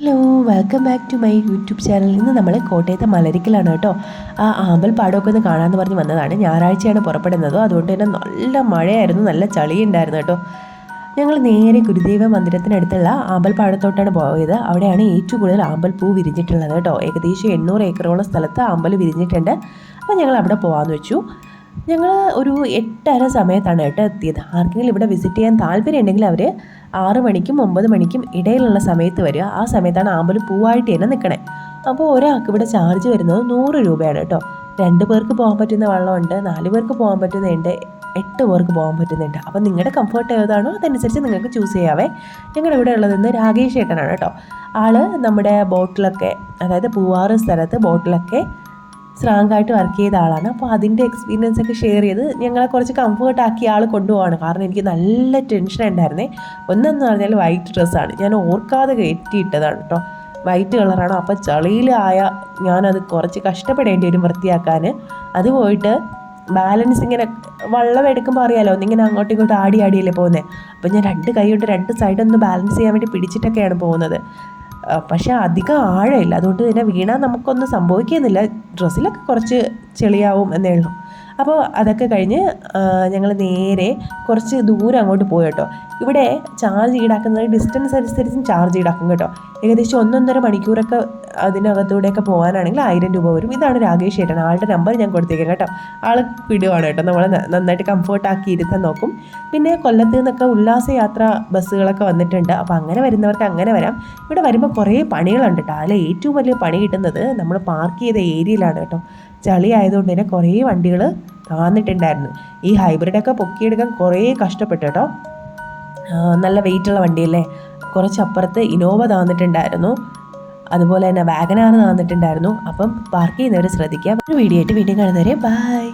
Hello welcome back to my YouTube ചാനലിൽ നിന്ന് നമ്മൾ കോട്ടയത്തെ മലരിക്കലാണ് കേട്ടോ. ആ ആമ്പൽ പാടമൊക്കെ ഒന്ന് കാണാമെന്ന് പറഞ്ഞ് വന്നതാണ്. ഞായറാഴ്ചയാണ് പുറപ്പെടുന്നത്. അതുകൊണ്ട് തന്നെ നല്ല മഴയായിരുന്നു. നല്ല ചളിയുണ്ടായിരുന്നു കേട്ടോ. ഞങ്ങൾ നേരെ ഗുരുദേവ മന്ദിരത്തിനടുത്തുള്ള ആമ്പൽ പാടത്തോട്ടാണ് പോയത്. അവിടെയാണ് ഏറ്റവും കൂടുതൽ ആമ്പൽ പൂ വിരിഞ്ഞിട്ടുള്ളത് കേട്ടോ. ഏകദേശം എണ്ണൂറ് ഏക്കറോളം സ്ഥലത്ത് ആമ്പൽ വിരിഞ്ഞിട്ടുണ്ട്. അപ്പോൾ ഞങ്ങൾ അവിടെ പോകാമെന്ന് വെച്ചു. ഞങ്ങൾ ഒരു എട്ടര സമയത്താണ് കേട്ടോ എത്തിയത്. ആർക്കെങ്കിലും ഇവിടെ വിസിറ്റ് ചെയ്യാൻ താല്പര്യം ഉണ്ടെങ്കിൽ അവർ ആറ് മണിക്കും ഒമ്പത് മണിക്കും ഇടയിലുള്ള സമയത്ത് വരിക. ആ സമയത്താണ് ആമ്പൽ പൂവായിട്ട് തന്നെ നിൽക്കണേ അപ്പോൾ ഒരാൾക്ക് ഇവിടെ ചാർജ് വരുന്നത് നൂറ് രൂപയാണ് കേട്ടോ. രണ്ട് പേർക്ക് പോകാൻ പറ്റുന്ന വെള്ളമുണ്ട് നാല് പേർക്ക് പോകാൻ പറ്റുന്നുണ്ട് എട്ട് പേർക്ക് പോകാൻ പറ്റുന്നുണ്ട് അപ്പോൾ നിങ്ങളുടെ കംഫർട്ട് ഏതാണോ അതനുസരിച്ച് നിങ്ങൾക്ക് ചൂസ് ചെയ്യാവേ. ഞങ്ങളുടെ ഇവിടെ ഉള്ളതെന്ന് രാകേഷ് ഏട്ടനാണ് കേട്ടോ. ആൾ നമ്മുടെ ബോട്ടിലൊക്കെ അതായത് പൂവാറ് സ്ഥലത്ത് ബോട്ടിലൊക്കെ സ്ട്രാങ്കായിട്ട് വർക്ക് ചെയ്ത ആളാണ്. അപ്പോൾ അതിന്റെ എക്സ്പീരിയൻസ് ഒക്കെ ഷെയർ ചെയ്ത് ഞങ്ങളെ കുറച്ച് കംഫർട്ട് ആക്കി ആൾ കൊണ്ടുപോവാണ്. കാരണം എനിക്ക് നല്ല ടെൻഷൻ ഉണ്ടായിരുന്നേ ഒന്നെന്ന് പറഞ്ഞാൽ വൈറ്റ് ഡ്രസ്സാണ് ഞാൻ ഓർക്കാതെ കയറ്റിയിട്ടതാണ് കേട്ടോ വൈറ്റ് കളറാണ് അപ്പോൾ ചളിയിലായ ഞാനത് കുറച്ച് കഷ്ടപ്പെടേണ്ടി വരും വൃത്തിയാക്കാൻ അത് പോയിട്ട് ബാലൻസ് ഇങ്ങനെ വെള്ളം എടുക്കുമ്പോൾ അറിയാലോ ഒന്നിങ്ങനെ അങ്ങോട്ടും ഇങ്ങോട്ടും ആടി ആടിയല്ലേ പോകുന്നത് അപ്പോൾ ഞാൻ രണ്ട് കൈ കൊണ്ട് രണ്ട് സൈഡൊന്ന് ബാലൻസ് ചെയ്യാൻ വേണ്ടി പിടിച്ചിട്ടൊക്കെയാണ് പോകുന്നത്. പക്ഷേ അധികം ആഴമില്ല. അതുകൊണ്ട് തന്നെ വീണാൽ നമുക്കൊന്നും സംഭവിക്കുന്നില്ല. ഡ്രസ്സിലൊക്കെ കുറച്ച് ചെളിയാവും എന്നേ ഉള്ളൂ. അപ്പോൾ അതൊക്കെ കഴിഞ്ഞ് ഞങ്ങൾ നേരെ കുറച്ച് ദൂരം അങ്ങോട്ട് പോയി കേട്ടോ. ഇവിടെ ചാർജ് ഈടാക്കുന്നത് ഡിസ്റ്റൻസ് അനുസരിച്ചും ചാർജ് ഈടാക്കും കേട്ടോ. ഏകദേശം ഒന്നൊന്നര മണിക്കൂറൊക്കെ അതിനകത്തൂടെയൊക്കെ പോകാനാണെങ്കിൽ ആയിരം രൂപ വരും. ഇതാണ് രാകേഷ് ചേട്ടൻ ആളുടെ നമ്പർ ഞാൻ കൊടുത്തേക്കാം കേട്ടോ. ആൾ വിടുവാണ് കേട്ടോ. നമ്മളെ നന്നായിട്ട് കംഫർട്ടാക്കി ഇരുത്താൻ നോക്കും. പിന്നെ കൊല്ലത്ത് നിന്നൊക്കെ ഉല്ലാസയാത്ര ബസ്സുകളൊക്കെ വന്നിട്ടുണ്ട്. അപ്പോൾ അങ്ങനെ വരുന്നവർക്ക് അങ്ങനെ വരാം. ഇവിടെ വരുമ്പോൾ കുറേ പണികളുണ്ട് കേട്ടോ. അതിൽ ഏറ്റവും വലിയ പണി കിട്ടുന്നത് നമ്മൾ പാർക്ക് ചെയ്ത ഏരിയയിലാണ് കേട്ടോ. ചളി ആയതുകൊണ്ട് തന്നെ കുറേ വണ്ടികൾ താന്നിട്ടുണ്ടായിരുന്നു. ഈ ഹൈബ്രിഡൊക്കെ പൊക്കിയെടുക്കാൻ കുറേ കഷ്ടപ്പെട്ടു കേട്ടോ. നല്ല വെയിറ്റുള്ള വണ്ടിയല്ലേ? കുറച്ചപ്പുറത്ത് ഇനോവ താന്നിട്ടുണ്ടായിരുന്നു. അതുപോലെ തന്നെ വാഗനാർ താന്നിട്ടുണ്ടായിരുന്നു. അപ്പം പാർക്ക് ചെയ്യുന്നവർ ശ്രദ്ധിക്കുക. ഒരു വീഡിയോ ആയിട്ട് വീണ്ടും കാണുന്നവരെ ബൈ